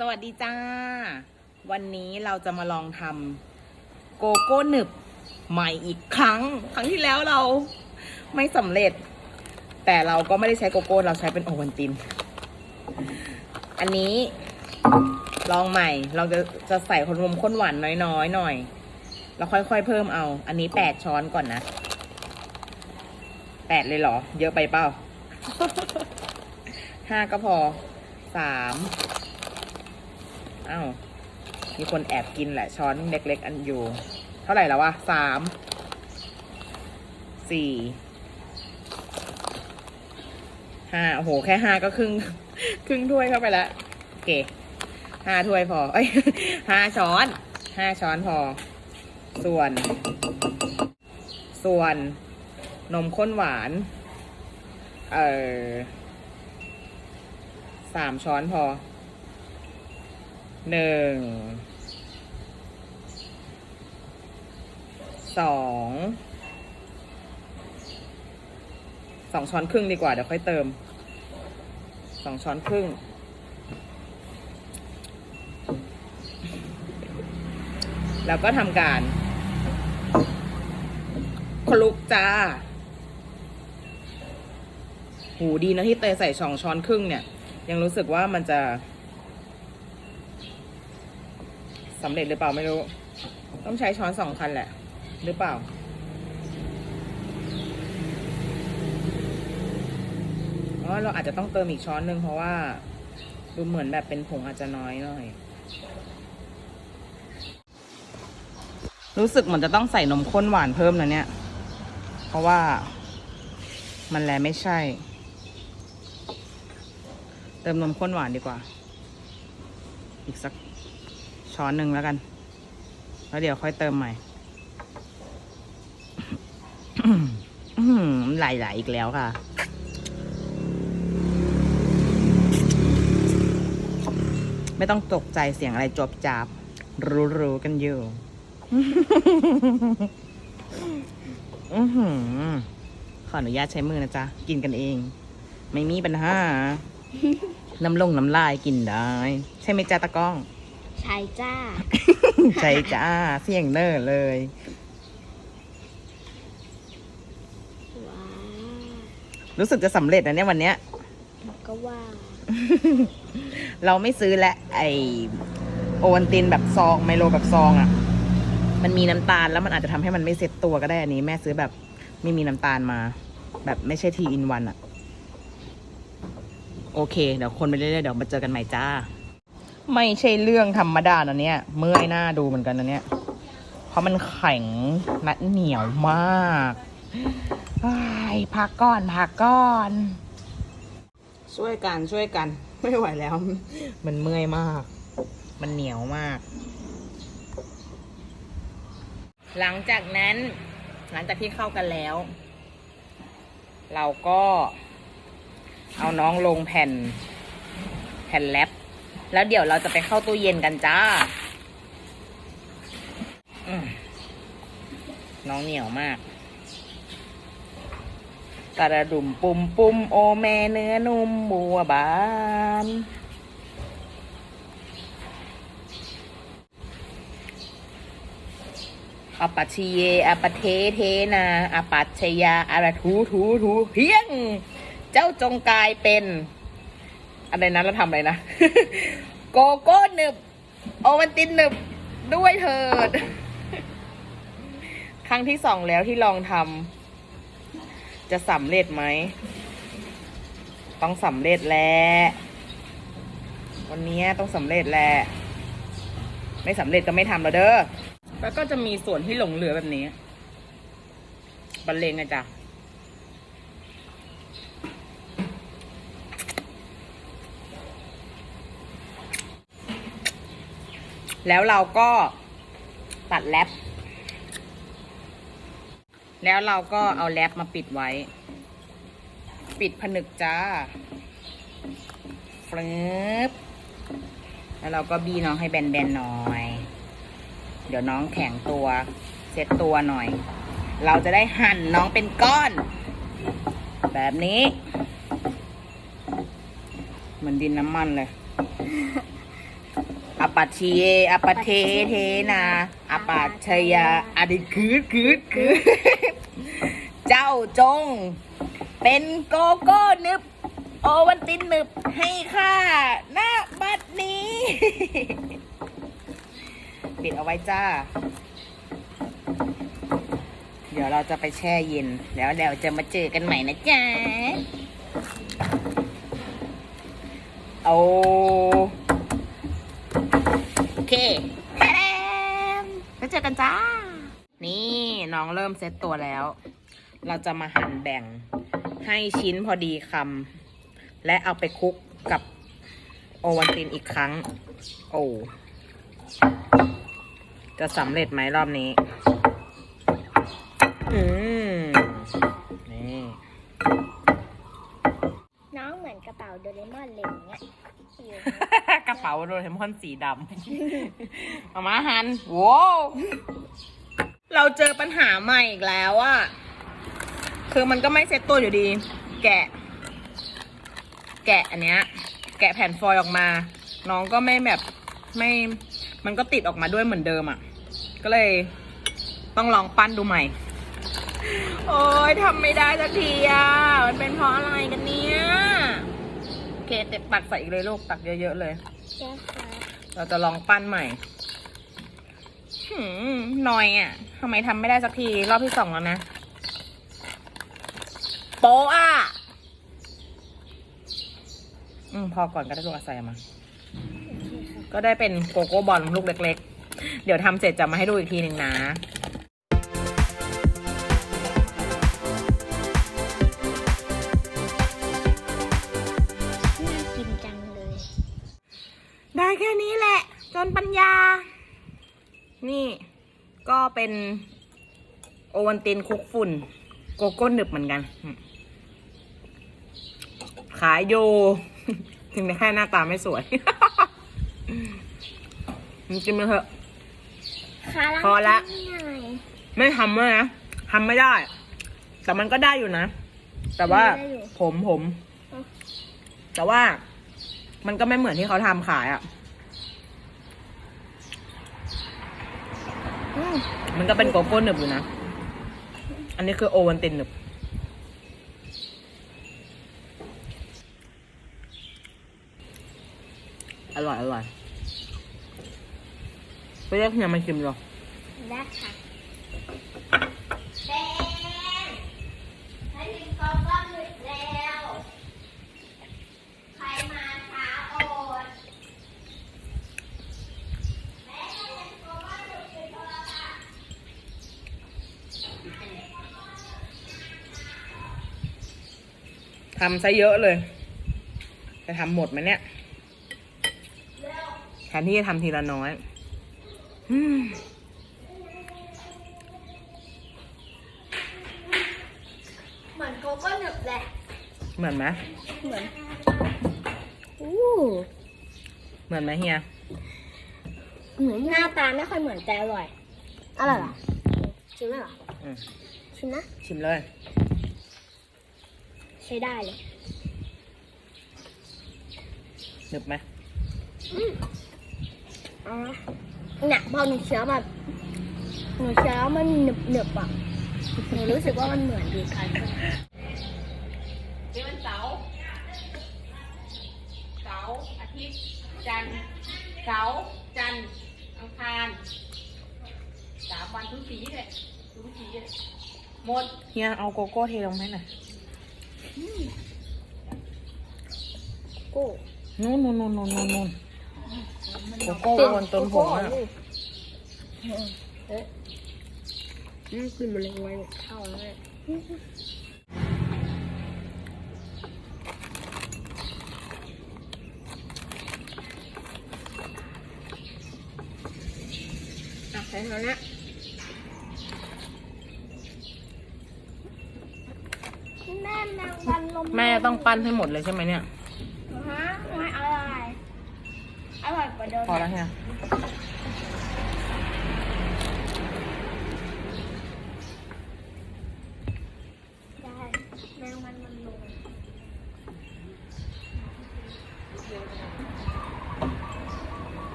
สวัสดีจ้า วันนี้เราจะมาลองทำโกโก้หนึบใหม่อีกครั้ง ครั้งที่แล้วเราไม่สำเร็จ แต่เราก็ไม่ได้ใช้โกโก้ เราใช้เป็นโอวัลติน อันนี้ลองใหม่ เราจะจะใส่คนนมข้นหวานน้อยๆหน่อย แล้วค่อยๆเพิ่มเอา อันนี้แปดช้อนก่อนนะแปดเลยเหรอ เยอะไปเปล่าห้าก็พอสาม อ้าวมีคนแอบกินแหละช้อนเล็กๆอันอยู่ เท่าไหร่แล้ววะสามสี่ห้าโอ้โห แค่ห้าก็ครึ่ง ครึ่งถ้วยเข้าไปแล้วโอเคห้าถ้วยพอเอ้ยห้าช้อนห้าช้อนพอ ส่วน ส่วนนมข้นหวาน เออสามช้อนพอ หนึ่งสองสองช้อนครึ่งดีกว่า เดี๋ยวค่อยเติมสองช้อนครึ่ง แล้วก็ทำการคลุกจ้า หูดีนะที่เตยใส่สองช้อนครึ่งเนี่ย ยังรู้สึกว่ามันจะ สำเร็จหรือเปล่าไม่รู้ ต้องใช้ช้อนสองคันแหละ หรือเปล่า อ๋อเราอาจจะต้องเติมอีกช้อนหนึ่งเพราะว่า ดูเหมือนแบบเป็นผงอาจจะน้อยหน่อย รู้สึกเหมือนจะต้องใส่นมข้นหวานเพิ่มนะเนี่ย เพราะว่ามันแลไม่ใช่ เติมนมข้นหวานดีกว่า อีกสัก ช้อนหนึ่งแล้วกัน แล้วเดี๋ยวค่อยเติมใหม่ไหลๆอีกแล้วค่ะ ไม่ต้องตกใจเสียงอะไรจบจาบรู้ๆกันอยู่ขออนุญาตใช้มือนะจ๊ะ กินกันเอง ไม่มีปัญหา น้ำลงน้ำลายกินได้ ใช่ไหมจ๊ะตะก้อง ใช่จ้า ใช่จ้า เสียงเนอร์เลย ว้าวรู้สึกจะสำเร็จนะเนี่ยวันเนี้ย ก็ว่า เราไม่ซื้อและไอโอวันตินแบบซองไมโลแบบซองอะ่ะ มันมีน้ำตาลแล้วมันอาจจะทำให้มันไม่เซ็ตตัวก็ได้อันนี้ แม่ซื้อแบบไม่มีน้ำตาลมา แบบไม่ใช่ทีอินวันอะ่ะ โอเค เดี๋ยวคนไปเรื่อยๆเดี๋ยวมาเจอกันใหม่จ้า ไม่ใช่เรื่องธรรมดานะเนี่ย เมื่อยหน้าดูเหมือนกันนะเนี่ย เพราะมันแข็งนัดเหนียวมากอ้ายพักก่อนพักก่อน ช่วยกันช่วยกัน ไม่ไหวแล้ว มันเมื่อยมาก มันเหนียวมาก หลังจากนั้น หลังจากที่เข้ากันแล้ว เราก็เอาน้องลงแผ่น แผ่นแรป แล้วเดี๋ยวเราจะไปเข้าตู้เย็นกันจ้าน้องเหนียวมากกระดุมปุ่มปุ่มโอแม่เนื้อนุ่มบัวบาน อปัชชิเยอปเทเทนา อปัชยาอาระทูทูทูเพียง เจ้าจงกลายเป็น อะไรนะเราทำอะไรนะ โกโก้หนึบ โอวันตินหนึบด้วยเถิด ครั้งที่สองแล้วที่ลองทำจะสำเร็จไหม ต้องสำเร็จแหละวันนี้ต้องสำเร็จแหละไม่สำเร็จก็ไม่ทำแล้วเด้อแล้วก็จะมีส่วนที่หลงเหลือแบบนี้บรรเลงนะจ๊ะ แล้วเราก็ตัดแรปแล้วเราก็เอาแรปมาปิดไว้ ปิดผนึกจ้าฟลึบแล้วเราก็บี้น้องให้แบนๆหน่อย เดี๋ยวน้องแข็งตัวเซ็ตตัวหน่อย เราจะได้หั่นน้องเป็นก้อน แบบนี้ เหมือนดินน้ำมันเลย ปัชชีเยอปเทเทนาอปัชชยาอดิคืดคืดคืดเจ้าจง เป็นโกโก้นึบ โอวันตินนึบให้ข้าหน้าบัดนี้ ปิดเอาไว้จ้า เดี๋ยวเราจะไปแช่เย็น แล้วเดี๋ยวจะมาเจอกันใหม่นะจ๊ะเอา เคไปแล้วแล้วเจอกันจ้า นี่น้องเริ่มเซ็ตตัวแล้ว เราจะมาหั่นแบ่งให้ชิ้นพอดีคำและเอาไปคลุกกับโอวันตินอีกครั้ง โอ้จะสำเร็จไหมรอบนี้ อืม นี่ น้องเหมือนกระเป๋า โดเรมอนเลยอย่างเงี้ยอยู่กระเป๋าโดเรมอนสีดำเอามาหันโว้วเราเจอปัญหาใหม่อีกแล้วอะคือมันก็ไม่เซ็ตตัวอยู่ดี แกะ แกะอันเนี้ย แกะแผ่นฟอยล์ออกมา น้องก็ไม่แบบไม่ มันก็ติดออกมาด้วยเหมือนเดิมอะก็เลยต้องลองปั้นดูใหม่ โอ้ยทำไม่ได้สักทีอะมันเป็นเพราะอะไรกันเนี่ย เคเต็ตักใส่อีกเลยลูกตักเยอะๆเลย จ้าค่ะเราจะลองปั้นใหม่หืมหน่อยอะทำไมทำไม่ได้สักทีรอบที่สองแล้วนะ โปะอะ อืมพอก่อนก็ได้ลูกอาศัยมา ก็ได้เป็นโกโก้บอลลูกเล็ก ๆ เดี๋ยวทำเสร็จจะมาให้ดูอีกทีหนึ่งนะ เป็นโอวันตินคลุกฝุ่น โกโก้หนึบเหมือนกันอืมขายโย ถึงแค่หน้าตาไม่สวยมันกินไปเถอะค่ะพอละนี่ไงไม่ทำเลยนะทำไม่ได้ แต่มันก็ได้อยู่นะ แต่ว่าผมผม แต่ว่ามันก็ไม่เหมือนที่เขาทำขายอะ่ะอื มันก็เป็นโกโก้หนึบอยู่นะ อันนี้คือโอวันตินหนึบ อร่อยอร่อยไปเรียกเฮียมาชิมหรอได้ค่ะใครมาช้าโอด ทำซะเยอะเลย จะทำหมดไหมเนี่ยแทนที่จะทำทีละน้อยอืมเหมือนโกโก้หนึบแหละ เหมือนไหมเหมือนอู้เหมือนไหมเฮีย เหมือนหน้าตาไม่ค่อยเหมือนแต่อร่อย อร่อยเหรอชิมไหมเหรออืมชิมนะ ชิมเลย ใช้ได้เลยหนึบไหมอ๋อเนี่ยพอหนูเคี้ยวแบบหนูเคี้ยวแล้วมันหนึบหนึบๆอะหนูรู้สึกว่ามันเหมือนดีกันนี่มันเสาร์เสาร์อาทิตย์ จันทร์เสาร์จันทร์อังคารสามวันทุกสีเลยทุกสีเลยหมด เฮียเอาโกโก้เทลงไหมหน่อย โก้นู่นนู่นนู่นนู่นนู่นนู่นโกโก้บนต้นผมอะอืมกลิ่นมันเลยไวเข้าแล้วเนี่ยอะใช้แล้วเนี่ย แม่ต้องปั้นให้หมดเลยใช่ไหมเนี่ยฮะไม่อร่อยอร่อยกว่าเดิมพอแล้วเนี่ยแมงมันมันลง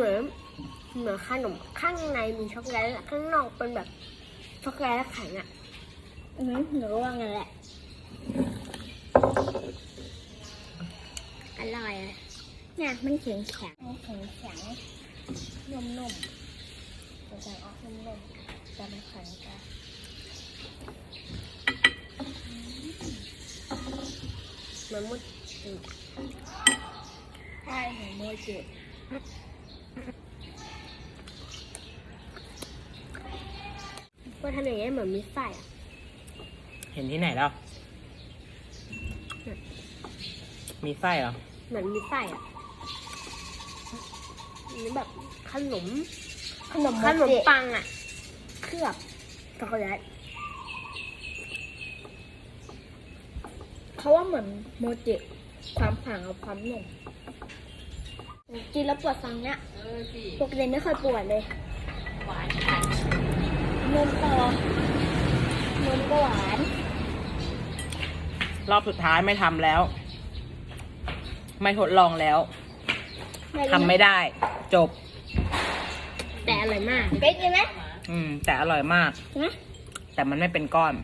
เหมือนเหมือนขนมข้างในมีช็อกโกแลตและข้างนอกเป็นแบบช็อกโกแลตแข็งอะอือหนูว่างั้นแหละ อร่อยอะเนี่ยมันแข็งแข็งแข็งแข็งนุ่มนุ่มๆตัวใจออกนุ่มนุ่มๆแต่ไม่แข็งจ้ะมือนมุดใช่เหมือนมุดจิ ว่าทำอย่างนี้เหมือนมีไส้อะเห็นที่ไหนแล้ว มีไส้เหรอ เหมือนมีไส้อะนี่แบบขนมขนมขนมปังอะเคลือบช็อกโกแลตเขาว่าเหมือนโมจิความผ่างกับความนุ่ม กินแล้วปวดฟันเนี่ยเออสิปกติไม่เคยปวดเลยหวานนมก็นมก็หวาน รอบสุดท้ายไม่ทำแล้ว ไม่ทดลองแล้วทำไม่ได้ จบ แต่อร่อยมาก เป๊กใช่ไหมอืม แต่อร่อยมากใช่ไหมแต่มันไม่เป็นก้อน